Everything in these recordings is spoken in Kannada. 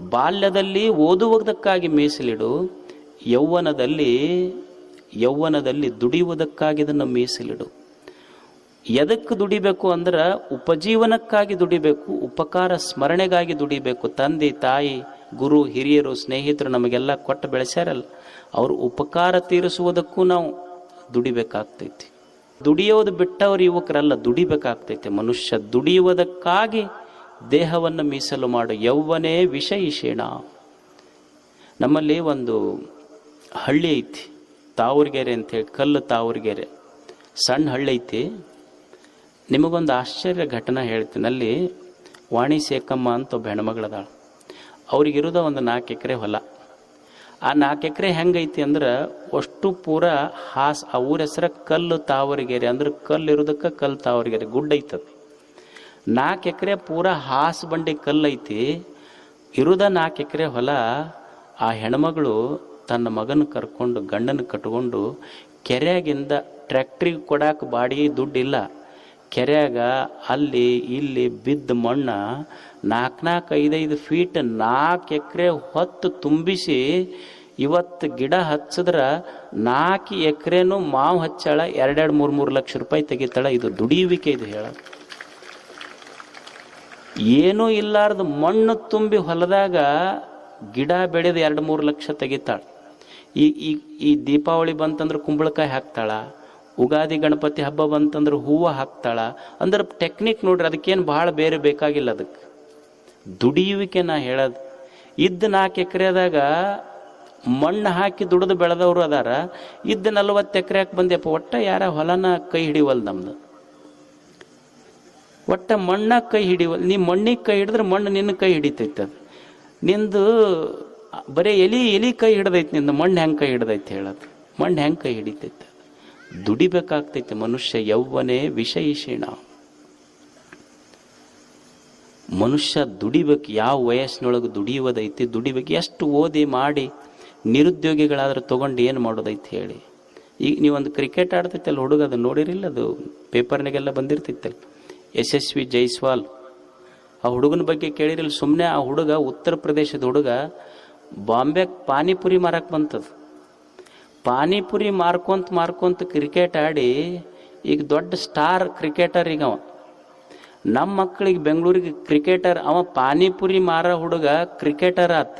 ಬಾಲ್ಯದಲ್ಲಿ ಓದುವುದಕ್ಕಾಗಿ ಮೀಸಲಿಡು ಯೌವನದಲ್ಲಿ ಯೌವನದಲ್ಲಿ ದುಡಿಯುವುದಕ್ಕಾಗಿ ಇದನ್ನು ಮೀಸಲಿಡು ಎದಕ್ಕೆ ದುಡಿಬೇಕು ಅಂದ್ರೆ ಉಪಜೀವನಕ್ಕಾಗಿ ದುಡಿಬೇಕು, ಉಪಕಾರ ಸ್ಮರಣೆಗಾಗಿ ದುಡಿಬೇಕು. ತಂದೆ, ತಾಯಿ, ಗುರು, ಹಿರಿಯರು, ಸ್ನೇಹಿತರು ನಮಗೆಲ್ಲ ಕೊಟ್ಟು ಬೆಳೆಸ್ಯಾರಲ್ಲ, ಅವರು ಉಪಕಾರ ತೀರಿಸುವುದಕ್ಕೂ ನಾವು ದುಡಿಬೇಕಾಗ್ತೈತಿ. ದುಡಿಯೋದು ಬಿಟ್ಟವರು ಯುವಕರಲ್ಲ, ದುಡಿಬೇಕಾಗ್ತೈತಿ. ಮನುಷ್ಯ ದುಡಿಯುವುದಕ್ಕಾಗಿ ದೇಹವನ್ನು ಮೀಸಲು ಮಾಡು. ಯೌವನೇ ವಿಷಯಿಷೇಣ. ನಮ್ಮಲ್ಲಿ ಒಂದು ಹಳ್ಳಿ ಐತಿ, ತಾವರ್ಗೆರೆ ಅಂತೇಳಿ ಕಲ್ಲು ತಾವೂರ್ಗೆರೆ. ಸಣ್ಣ ಹಳ್ಳಿ ಐತಿ. ನಿಮಗೊಂದು ಆಶ್ಚರ್ಯ ಘಟನೆ ಹೇಳ್ತೀನಿ. ಅಲ್ಲಿ ವಾಣಿ ಸೇಕಮ್ಮ ಅಂತ ಒಬ್ಬ ಹೆಣ್ಮಗಳದಾಳು. ಅವ್ರಿಗಿರೋದ ಒಂದು ನಾಲ್ಕು ಎಕರೆ ಹೊಲ. ಆ ನಾಲ್ಕು ಎಕರೆ ಹೆಂಗೈತಿ ಅಂದ್ರೆ, ಅಷ್ಟು ಪೂರ ಹಾಸ್, ಆ ಊರ ಹೆಸರ ಕಲ್ಲು ತಾವರಿಗೆರೆ. ಅಂದ್ರೆ ಕಲ್ಲು ಇರೋದಕ್ಕೆ ಕಲ್ಲು ತಾವರಿಗೆರೆ. ಗುಡ್ಡ ಐತದ. ನಾಲ್ಕು ಎಕರೆ ಪೂರ ಹಾಸು ಬಂಡಿ ಕಲ್ಲೈತಿ ಇರುದ ನಾಲ್ಕು ಎಕರೆ ಹೊಲ, ಆ ಹೆಣ್ಮಗಳು ತನ್ನ ಮಗನ ಕರ್ಕೊಂಡು, ಗಂಡನ ಕಟ್ಕೊಂಡು ಕೆರೆಯಾಗಿಂದ ಟ್ರ್ಯಾಕ್ಟ್ರಿಗೆ ಕೊಡಕ್ಕೆ ಬಾಡಿ ದುಡ್ಡಿಲ್ಲ. ಕೆರೆಯಾಗ ಅಲ್ಲಿ ಇಲ್ಲಿ ಬಿದ್ದ ಮಣ್ಣ ನಾಲ್ಕು ನಾಲ್ಕು ಐದೈದು ಫೀಟ್ ನಾಲ್ಕು ಎಕರೆ ಹೊತ್ತು ತುಂಬಿಸಿ ಇವತ್ತು ಗಿಡ ಹಚ್ಚಿದ್ರೆ ನಾಲ್ಕು ಎಕರೆನೂ ಮಾವು ಹಚ್ಚಾಳ ಎರಡೆರಡು ಮೂರು ಮೂರು ಲಕ್ಷ ರೂಪಾಯಿ ತೆಗಿತಾಳ. ಇದು ದುಡಿಯುವಿಕೆ ಇದು ಹೇಳ ಏನೂ ಇಲ್ಲಾರ್ದು ಮಣ್ಣು ತುಂಬಿ ಹೊಲದಾಗ ಗಿಡ ಬೆಳೆದು ಎರಡು ಮೂರು ಲಕ್ಷ ತೆಗಿತಾಳೆ. ಈ ಈ ಈ ದೀಪಾವಳಿ ಬಂತಂದ್ರೆ ಕುಂಬಳಕಾಯಿ ಹಾಕ್ತಾಳ, ಉಗಾದಿ ಗಣಪತಿ ಹಬ್ಬ ಬಂತಂದ್ರೆ ಹೂವು ಹಾಕ್ತಾಳ. ಅಂದ್ರೆ ಟೆಕ್ನಿಕ್ ನೋಡ್ರಿ, ಅದಕ್ಕೇನು ಭಾಳ ಬೇರೆ ಬೇಕಾಗಿಲ್ಲ ಅದಕ್ಕೆ. ದುಡಿಯುವಿಕೆ ನಾ ಹೇಳೋದು. ಇದ್ದ ನಾಲ್ಕು ಎಕರೆದಾಗ ಮಣ್ಣು ಹಾಕಿ ದುಡಿದು ಬೆಳೆದವರು ಅದಾರ. ಇದ್ದ ನಲ್ವತ್ತು ಹಾಕಿ ಬಂದ್ಯಪ್ಪ, ಒಟ್ಟ ಯಾರ ಹೊಲನ ಕೈ ಹಿಡಿವಲ್ ನಮ್ದು. ಒಟ್ಟ ಮಣ್ಣ ಕೈ ಹಿಡಿವಲ್ ನೀ ಮಣ್ಣಿಗೆ ಕೈ ಹಿಡಿದ್ರೆ ಮಣ್ಣು ನಿನ್ನ ಕೈ ಹಿಡಿತೈತೆ ಅದು. ನಿಂದು ಬರೀ ಎಲಿ ಎಲಿ ಕೈ ಹಿಡ್ದೈತೆ ನಿಂದು, ಮಣ್ಣು ಹೆಂಗೆ ಕೈ ಹಿಡ್ದೈತೆ ಹೇಳೋದು ಮಣ್ಣು ಹೆಂಗೆ ಕೈ ಹಿಡಿತೈತೆ ದುಡಿಬೇಕಾಗ್ತೈತೆ ಮನುಷ್ಯ ಯೌವನೇ ವಿಷಯಿಷೀಣ ಮನುಷ್ಯ ದುಡಿಬೇಕು, ಯಾವ ವಯಸ್ಸಿನೊಳಗೆ ದುಡಿಯುವುದೈತಿ, ದುಡಿಬೇಕು, ಎಷ್ಟು ಓದಿ ಮಾಡಿ ನಿರುದ್ಯೋಗಿಗಳಾದ್ರೆ ತೊಗೊಂಡು ಏನು ಮಾಡೋದೈತಿ ಹೇಳಿ. ಈಗ ನೀವೊಂದು ಕ್ರಿಕೆಟ್ ಆಡ್ತೈತಲ್ಲ ಹುಡುಗ ಅದು ನೋಡಿರಿಲ್ಲ ಅದು? ಪೇಪರ್ನಾಗೆಲ್ಲ ಬಂದಿರ್ತೈತಲ್ಲ. ಯಶಸ್ವಿ ಜೈಸ್ವಾಲ್. ಆ ಹುಡುಗನ ಬಗ್ಗೆ ಕೇಳಿರಲ್ಲ ಸುಮ್ಮನೆ ಆ ಹುಡುಗ, ಉತ್ತರ ಪ್ರದೇಶದ ಹುಡುಗ ಬಾಂಬೆಗೆ ಪಾನಿಪುರಿ ಮಾರಕ್ಕೆ ಬಂತದು. ಪಾನಿಪುರಿ ಮಾರ್ಕೊಂತ ಮಾರ್ಕೊಂತ ಕ್ರಿಕೆಟ್ ಆಡಿ ಈಗ ದೊಡ್ಡ ಸ್ಟಾರ್ ಕ್ರಿಕೆಟರ್ ಈಗ ಅವ. ನಮ್ಮ ಮಕ್ಕಳಿಗೆ ಬೆಂಗಳೂರಿಗೆ ಕ್ರಿಕೆಟರ್, ಅವ ಪಾನಿಪುರಿ ಮಾರ ಹುಡುಗ ಕ್ರಿಕೆಟರ್ ಆತ.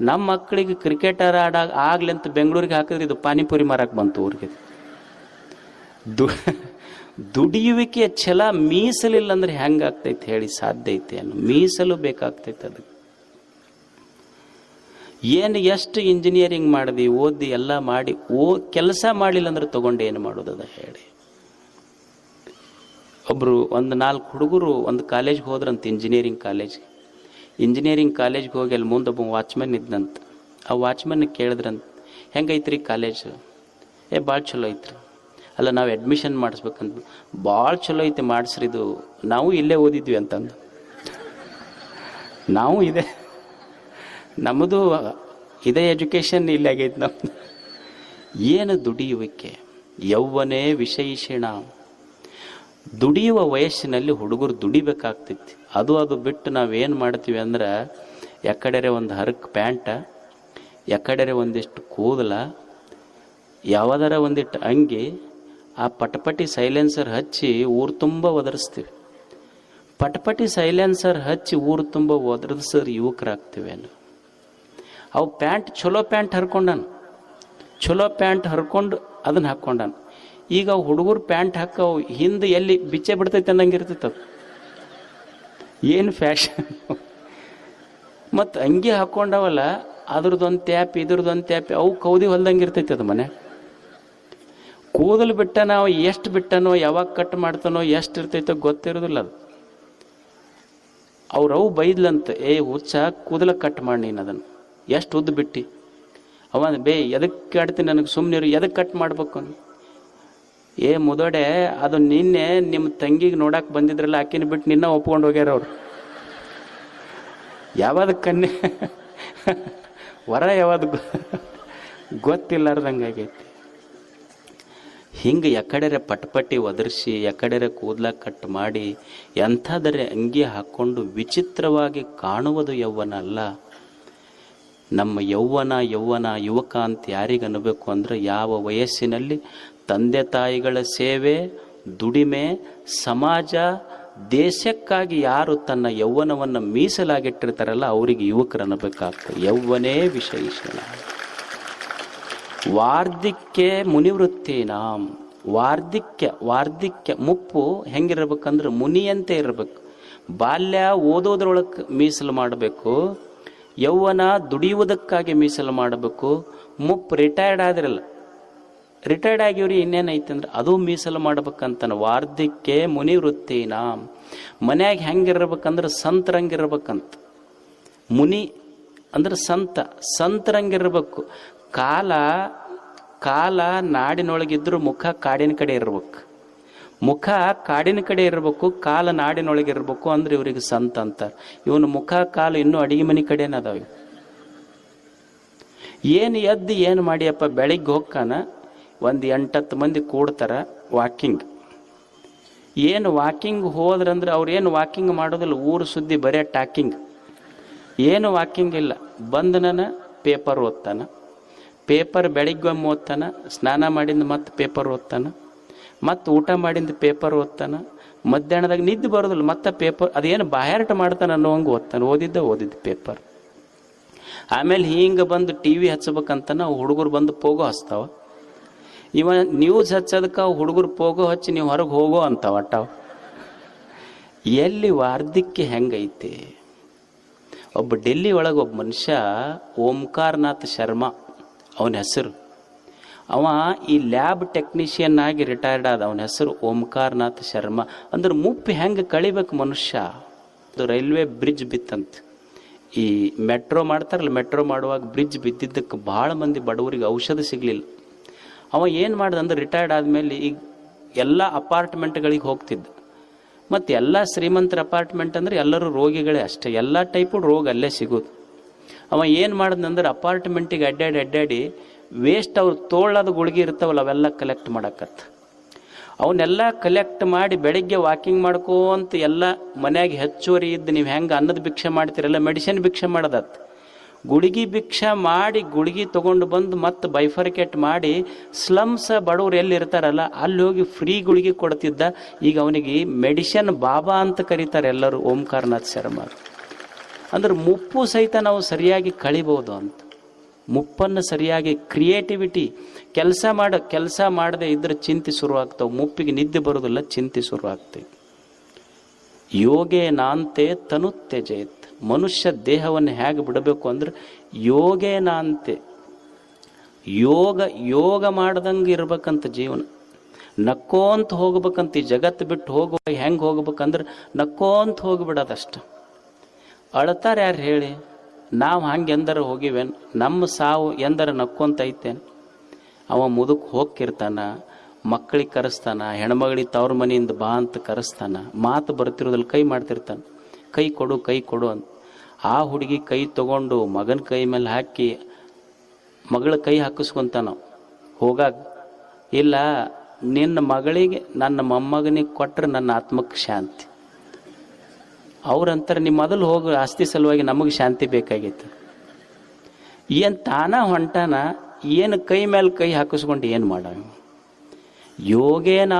ನಮ್ಮ ಮಕ್ಕಳಿಗೆ ಕ್ರಿಕೆಟರ್ ಆಡ, ಆಗ್ಲಿ ಅಂತ ಬೆಂಗಳೂರಿಗೆ ಹಾಕಿದ್ರೆ ಇದು ಪಾನಿಪುರಿ ಮಾರಕ್ಕೆ ಬಂತು ಊರಿಗೆ. ದು ದುಡಿಯುವಿಕೆಯ ಛಲ ಮೀಸಲಿಲ್ಲ ಅಂದ್ರೆ ಹೆಂಗಾಗ್ತೈತೆ ಹೇಳಿ ಸಾಧ್ಯ ಐತೆ ಅನ್ನೋ ಮೀಸಲು ಬೇಕಾಗ್ತೈತೆ ಅದಕ್ಕೆ. ಏನು ಎಷ್ಟು ಇಂಜಿನಿಯರಿಂಗ್ ಮಾಡಿದ್ವಿ ಓದಿ, ಎಲ್ಲ ಮಾಡಿ, ಓ, ಕೆಲಸ ಮಾಡಿಲ್ಲ ಅಂದ್ರೆ ತಗೊಂಡು ಏನು ಮಾಡೋದದ ಹೇಳಿ. ಒಬ್ಬರು ಒಂದು ನಾಲ್ಕು ಹುಡುಗರು ಒಂದು ಕಾಲೇಜ್ಗೆ ಹೋದ್ರಂತ ಇಂಜಿನಿಯರಿಂಗ್ ಕಾಲೇಜ್ ಇಂಜಿನಿಯರಿಂಗ್ ಕಾಲೇಜ್ಗೆ ಹೋಗಿ ಅಲ್ಲಿ ಮುಂದೆ ಒಬ್ಬ ವಾಚ್ಮನ್ ಇದ್ದಂತ ಆ ವಾಚ್ಮನ್ ಕೇಳಿದ್ರಂತ, ಹೆಂಗೈತ್ರಿ ಕಾಲೇಜು ಏ, ಭಾಳ ಚಲೋ ಐತ್ರಿ. ಅಲ್ಲ, ನಾವು ಅಡ್ಮಿಷನ್ ಮಾಡಿಸ್ಬೇಕಂತ. ಭಾಳ ಚಲೋ ಐತೆ ಮಾಡಿಸ್ರಿ ಇದು. ನಾವು ಇಲ್ಲೇ ಓದಿದ್ವಿ ಅಂತಂದು. ನಾವು ಇದೆ. ನಮ್ಮದು ಇದೇ ಎಜುಕೇಷನ್ ಇಲ್ಲೇ ಆಗೈತೆ ನಮ್ಮ ಏನು ದುಡಿಯುವಿಕೆ? ಯೌವನೇ ವಿಶೇಷಣ ದುಡಿಯುವ ವಯಸ್ಸಿನಲ್ಲಿ ಹುಡುಗರು ದುಡಿಬೇಕಾಗ್ತೈತಿ. ಅದು ಅದು ಬಿಟ್ಟು ನಾವೇನು ಮಾಡ್ತೀವಿ ಅಂದ್ರೆ, ಎಕಡೆರೆ ಒಂದು ಹರಕ್ ಪ್ಯಾಂಟ, ಎಕಡೆರೆ ಒಂದಿಷ್ಟು ಕೂದಲ, ಯಾವುದರ ಒಂದಿಟ್ಟು ಅಂಗಿ ಆ ಪಟಪಟಿ ಸೈಲೆನ್ಸರ್ ಹಚ್ಚಿ ಊರು ತುಂಬ ಒದರಿಸ್ತೀವಿ. ಪಟಪಟಿ ಸೈಲೆನ್ಸರ್ ಹಚ್ಚಿ ಊರು ತುಂಬ ಒದರಿಸೋರು ಯುವಕರಾಗ್ತೀವಿ ಅಲ್ಲ. ಅವು ಪ್ಯಾಂಟ್ ಚಲೋ ಪ್ಯಾಂಟ್ ಹರ್ಕೊಂಡಾನು. ಚಲೋ ಪ್ಯಾಂಟ್ ಹರ್ಕೊಂಡು ಅದನ್ನ ಹಾಕ್ಕೊಂಡಾನು ಈಗ ಹುಡುಗರು ಪ್ಯಾಂಟ್ ಹಾಕವು ಹಿಂದೆ ಎಲ್ಲಿ ಬಿಚ್ಚೆ ಬಿಡ್ತೈತೆ ಅನ್ನಂಗೆ ಇರ್ತೈತೆ ಅದು. ಏನು ಫ್ಯಾಷನ್? ಮತ್ತು ಅಂಗಿ ಹಾಕ್ಕೊಂಡವಲ್ಲ ಅದ್ರದ್ದೊಂದು ಟ್ಯಾಪ್ ಇದ್ರದ್ದೊಂದು ಟ್ಯಾಪ್ ಅವು ಕೌದಿ ಹೊಲ್ದಂಗೆ ಇರ್ತೈತೆ ಅದು ಮನೆ. ಕೂದಲು ಬಿಟ್ಟ ನಾವು ಎಷ್ಟು ಬಿಟ್ಟನೋ, ಯಾವಾಗ ಕಟ್ ಮಾಡ್ತಾನೋ, ಎಷ್ಟು ಇರ್ತೈತೋ ಗೊತ್ತಿರೋದಿಲ್ಲ ಅದು. ಅವ್ರವು ಬೈದ್ಲಂತ, ಏ, ಹುಚ್ಚ, ಕೂದಲ ಕಟ್ ಮಾಡಿ ನೀನು ಅದನ್ನು. ಎಷ್ಟು ಉದ್ದು ಬಿಟ್ಟು? ಅವ ಬೇ ಎದಕ್ಕೆ ಆಡ್ತೀನಿ ನನಗೆ ಸುಮ್ಮನೆ ಎದಕ್ಕೆ ಕಟ್ ಮಾಡ್ಬೇಕು? ಏ, ಮುದೋಡೆ, ಅದು ನಿನ್ನೆ ನಿಮ್ಮ ತಂಗಿಗೆ ನೋಡಕ್ಕೆ ಬಂದಿದ್ರಲ್ಲ, ಆಕಿನ ಬಿಟ್ಟು ನಿನ್ನ ಒಪ್ಕೊಂಡು ಹೋಗ್ಯಾರ ಅವ್ರು. ಯಾವಾಗ ಕನ್ನೆ ವರ ಯಾವಾದ ಗೊತ್ತಿಲ್ಲಾರ್ದಂಗೆ ಆಗೈತಿ. ಹಿಂಗೆ ಎಕಡೆರೆ ಪಟ್ಪಟ್ಟಿ ಒದರ್ಸಿ, ಎಕಡೆರೆ ಕೂದಲ ಕಟ್ ಮಾಡಿ, ಎಂಥದರೆ ಅಂಗಿ ಹಾಕ್ಕೊಂಡು ವಿಚಿತ್ರವಾಗಿ ಕಾಣುವುದು ಯೌವನ ಅಲ್ಲ ನಮ್ಮ ಯೌವನ ಯೌವನ ಯುವಕ ಅಂತ ಯಾರಿಗೆ ಅನ್ನಬೇಕು ಅಂದ್ರೆ ಯಾವ ವಯಸ್ಸಿನಲ್ಲಿ ತಂದೆ ತಾಯಿಗಳ ಸೇವೆ, ದುಡಿಮೆ, ಸಮಾಜ, ದೇಶಕ್ಕಾಗಿ ಯಾರು ತನ್ನ ಯೌವನವನ್ನು ಮೀಸಲಾಗಿಟ್ಟಿರ್ತಾರಲ್ಲ, ಅವರಿಗೆ ಯುವಕರು ಅನ್ನಬೇಕಾಗ್ತದೆ. ಯೌವನೇ ವಿಶೇಷಣ. ವಾರ್ಧಿಕ್ಯ ಮುನಿವೃತ್ತಿನಾಂ ವಾರ್ಧಿಕ್ಯ ವಾರ್ಧಿಕ್ಯ ಮುಪ್ಪು ಹೆಂಗಿರ್ಬೇಕಂದ್ರೆ ಮುನಿಯಂತೆ ಇರಬೇಕು. ಬಾಲ್ಯ ಓದೋದ್ರೊಳಗೆ ಮೀಸಲು ಮಾಡಬೇಕು. ಯೌವನ ದುಡಿಯುವುದಕ್ಕಾಗಿ ಮೀಸಲು ಮಾಡಬೇಕು. ಮುಪ್ಪು ರಿಟೈರ್ಡ್ ಆದ್ರಲ್ಲ. ರಿಟೈರ್ಡ್ ಆಗಿವ್ರಿ ಇನ್ನೇನೈತೆ ಅಂದ್ರೆ ಅದು ಮೀಸಲು ಮಾಡ್ಬೇಕಂತಾನೆ ವಾರ್ಧಿಕ್ಯ ನಾಮ್ ಮನ್ಯಾಗ ಹೆಂಗಿರ್ಬೇಕಂದ್ರೆ ಸಂತರಂಗಿರ್ಬೇಕಂತ ಮುನಿ ಅಂದ್ರೆ ಸಂತ ಸಂತರಂಗಿರ್ಬೇಕು ಕಾಲ ಕಾಲ ನಾಡಿನೊಳಗಿದ್ರೂ ಮುಖ ಕಾಡಿನ ಕಡೆ ಇರ್ಬೇಕು. ಮುಖ ಕಾಡಿನ ಕಡೆ ಇರಬೇಕು, ಕಾಲ ನಾಡಿನೊಳಗೆ ಇರಬೇಕು ಅಂದ್ರೆ ಇವ್ರಿಗೆ ಸಂತ ಅಂತಾರೆ. ಇವನು ಮುಖ, ಕಾಲು ಇನ್ನೂ ಅಡಿಗೆ ಮನೆ ಕಡೆನ ಅದಾವ. ಏನು ಎದ್ದು ಏನು ಮಾಡಿಯಪ್ಪ ಬೆಳಿಗ್ಗೆ ಹೋಗ್ಕಾನ ಒಂದು ಎಂಟತ್ತು ಮಂದಿ ಕೂಡ್ತಾರ ವಾಕಿಂಗ್. ಏನು ವಾಕಿಂಗ್ ಹೋದ್ರಂದ್ರೆ ಅವ್ರು ಏನು ವಾಕಿಂಗ್ ಮಾಡೋದಿಲ್ಲ, ಊರು ಸುದ್ದಿ ಬರೇ ಟಾಕಿಂಗ್. ಏನು ವಾಕಿಂಗ್ ಇಲ್ಲ, ಬಂದನನ ಪೇಪರ್ ಓದ್ತಾನ. ಪೇಪರ್ ಬೆಳಿಗ್ಗೆ ಒಮ್ಮೆ ಓದ್ತಾನ, ಸ್ನಾನ ಮಾಡಿಂದ ಮತ್ತೆ ಪೇಪರ್ ಓದ್ತಾನ, ಮತ್ತೆ ಊಟ ಮಾಡಿಂದ ಪೇಪರ್ ಓದ್ತಾನ, ಮಧ್ಯಾಹ್ನದಾಗ ನಿದ್ದೆ ಬರೋದಿಲ್ಲ, ಮತ್ತೆ ಪೇಪರ್ ಅದೇನು ಬಾಯಾಟ ಮಾಡ್ತಾನ ಅನ್ನೋಂಗೆ ಓದ್ತಾನೆ, ಓದಿದ್ದ ಓದಿದ್ದ ಪೇಪರ್. ಆಮೇಲೆ ಹಿಂಗೆ ಬಂದು ಟಿ ವಿ ಹಚ್ಚಬೇಕಂತ ಹುಡುಗರು ಬಂದು ಪೋಗೋ ಹಚ್ತಾವ. ಇವ ನ್ಯೂಸ್ ಹಚ್ಚೋದಕ್ಕೆ ಅವು ಹುಡುಗರು ಪೋಗೋ ಹಚ್ಚಿ ನೀವು ಹೊರಗೆ ಹೋಗೋ ಅಂತಾವ ಅಟ್ಟಾವ. ಎಲ್ಲಿ ವಾರ್ಧಿಕ್ಯ ಹೆಂಗೈತಿ? ಒಬ್ಬ ಡೆಲ್ಲಿ ಒಳಗೆ ಒಬ್ಬ ಮನುಷ್ಯ ಓಂಕಾರನಾಥ್ ಶರ್ಮಾ ಅವನ ಹೆಸರು. ಅವ ಈ ಲ್ಯಾಬ್ ಟೆಕ್ನಿಷಿಯನ್ ಆಗಿ ರಿಟೈರ್ಡ್ ಆದ ಅವನ ಹೆಸರು ಓಂಕಾರನಾಥ್ ಶರ್ಮಾ. ಅಂದ್ರೆ ಮುಪ್ಪು ಹೆಂಗೆ ಕಳಿಬೇಕು ಮನುಷ್ಯ? ಅದು ರೈಲ್ವೆ ಬ್ರಿಡ್ಜ್ ಬಿತ್ತಂತ. ಈ ಮೆಟ್ರೋ ಮಾಡ್ತಾರಲ್ಲ ಮೆಟ್ರೋ ಮಾಡುವಾಗ ಬ್ರಿಡ್ಜ್ ಬಿದ್ದಿದ್ದಕ್ಕೆ ಭಾಳ ಮಂದಿ ಬಡವರಿಗೆ ಔಷಧ ಸಿಗಲಿಲ್ಲ. ಅವ ಏನು ಮಾಡ್ದ ಅಂದ್ರೆ ರಿಟೈರ್ಡ್ ಆದಮೇಲೆ ಈಗ ಎಲ್ಲ ಅಪಾರ್ಟ್ಮೆಂಟ್ಗಳಿಗೆ ಹೋಗ್ತಿದ್ದ. ಮತ್ತು ಎಲ್ಲ ಶ್ರೀಮಂತರ ಅಪಾರ್ಟ್ಮೆಂಟ್ ಅಂದ್ರೆ ಎಲ್ಲರೂ ರೋಗಿಗಳೇ ಅಷ್ಟೇ. ಎಲ್ಲ ಟೈಪು ರೋಗ ಅಲ್ಲೇ ಸಿಗೋದು. ಅವ ಏನು ಮಾಡಿದ್ನಂದ್ರೆ ಅಪಾರ್ಟ್ಮೆಂಟಿಗೆ ಅಡ್ಡಾಡಿ ಅಡ್ಡಾಡಿ ವೇಸ್ಟ್ ಅವ್ರು ತೋಳದ ಗುಳಿಗೆ ಇರ್ತಾವಲ್ಲ, ಅವೆಲ್ಲ ಕಲೆಕ್ಟ್ ಮಾಡಕತ್ತ. ಅವನ್ನೆಲ್ಲ ಕಲೆಕ್ಟ್ ಮಾಡಿ ಬೆಳಿಗ್ಗೆ ವಾಕಿಂಗ್ ಮಾಡ್ಕೋಂತ ಎಲ್ಲ ಮನ್ಯಾಗ ಹೆಚ್ಚುವರಿ ಇದ್ದು ನೀವು ಹೆಂಗೆ ಅನ್ನದ ಭಿಕ್ಷೆ ಮಾಡ್ತೀರಲ್ಲ ಮೆಡಿಸಿನ್ ಭಿಕ್ಷೆ ಮಾಡೋದತ್ ಗುಳಿಗೆ ಭಿಕ್ಷೆ ಮಾಡಿ ಗುಳಿಗೆ ತೊಗೊಂಡು ಬಂದು ಮತ್ತೆ ಬೈಫರ್ಕೇಟ್ ಮಾಡಿ ಸ್ಲಮ್ಸ್ ಬಡವ್ರು ಎಲ್ಲಿ ಇರ್ತಾರಲ್ಲ, ಅಲ್ಲಿ ಹೋಗಿ ಫ್ರೀ ಗುಳಿಗೆ ಕೊಡ್ತಿದ್ದ. ಈಗ ಅವನಿಗೆ ಮೆಡಿಸಿನ್ ಬಾಬಾ ಅಂತ ಕರೀತಾರೆ ಎಲ್ಲರೂ, ಓಂಕಾರನಾಥ್ ಶರ್ಮಾ ಅಂದ್ರೆ ಮುಪ್ಪು ಸಹಿತ ನಾವು ಸರಿಯಾಗಿ ಕಳಿಬೋದು ಅಂತ. ಮುಪ್ಪನ್ನು ಸರಿಯಾಗಿ ಕ್ರಿಯೇಟಿವಿಟಿ ಕೆಲಸ ಮಾಡ, ಕೆಲಸ ಮಾಡದೆ ಇದ್ರೆ ಚಿಂತೆ ಶುರುವಾಗ್ತವೆ. ಮುಪ್ಪಿಗೆ ನಿದ್ದೆ ಬರೋದಿಲ್ಲ, ಚಿಂತೆ ಶುರುವಾಗ್ತವೆ ಯೋಗೇ ನಾಂತೆ ತನು ತ್ಯಜೇತ್ ಮನುಷ್ಯ ದೇಹವನ್ನು ಹೇಗೆ ಬಿಡಬೇಕು ಅಂದ್ರೆ ಯೋಗೇ ನಾಂತೆ. ಯೋಗ ಯೋಗ ಮಾಡ್ದಂಗೆ ಇರ್ಬೇಕಂತ ಜೀವನ. ನಕ್ಕೋಂತ ಹೋಗ್ಬೇಕಂತ ಈ ಜಗತ್ತು ಬಿಟ್ಟು ಹೋಗುವ ಹೆಂಗೆ ಹೋಗ್ಬೇಕಂದ್ರೆ ನಕ್ಕೋಂತ ಹೋಗ್ಬಿಡೋದಷ್ಟ. ಅಳ್ತಾರೆ ಯಾರು ಹೇಳಿ? ನಾವು ಹಂಗೆ ಎಂದರ ಹೋಗಿವೇನ್ ನಮ್ಮ ಸಾವು ಎಂದರ ನಕ್ಕೊಂತ ಐತೇನು ಅವ ಮುದುಕ್ ಹೋಗ್ತಿರ್ತಾನ ಮಕ್ಕಳಿಗೆ ಕರೆಸ್ತಾನ, ಹೆಣ್ಮಗಳಿಗೆ ತವ್ರ ಮನೆಯಿಂದ ಬಾ ಅಂತ ಕರೆಸ್ತಾನ, ಮಾತು ಬರ್ತಿರೋದ್ರಲ್ಲಿ ಕೈ ಮಾಡ್ತಿರ್ತಾನ. ಕೈ ಕೊಡು ಕೈ ಕೊಡು ಅಂತ ಆ ಹುಡುಗಿ ಕೈ ತಗೊಂಡು ಮಗನ ಕೈ ಮೇಲೆ ಹಾಕಿ ಮಗಳ ಕೈ ಹಾಕಿಸ್ಕೊಂತಾನ. ಹೋಗಾಗ, ಇಲ್ಲ, ನಿನ್ನ ಮಗಳಿಗೆ, ನನ್ನ ಮೊಮ್ಮಗನಿಗೆ ಕೊಟ್ಟರೆ ನನ್ನ ಆತ್ಮಕ್ಕೆ ಶಾಂತಿ. ಅವ್ರಂತಾರೆ ನಿಮ್ಮ ಮೊದಲು ಹೋಗೋ, ಆಸ್ತಿ ಸಲುವಾಗಿ ನಮಗೆ ಶಾಂತಿ ಬೇಕಾಗಿತ್ತು. ಏನು ತಾನ ಹೊಂಟಾನ, ಏನು ಕೈ ಮೇಲೆ ಕೈ ಹಾಕಿಸ್ಕೊಂಡು ಏನು ಮಾಡ ಯೋಗೇನ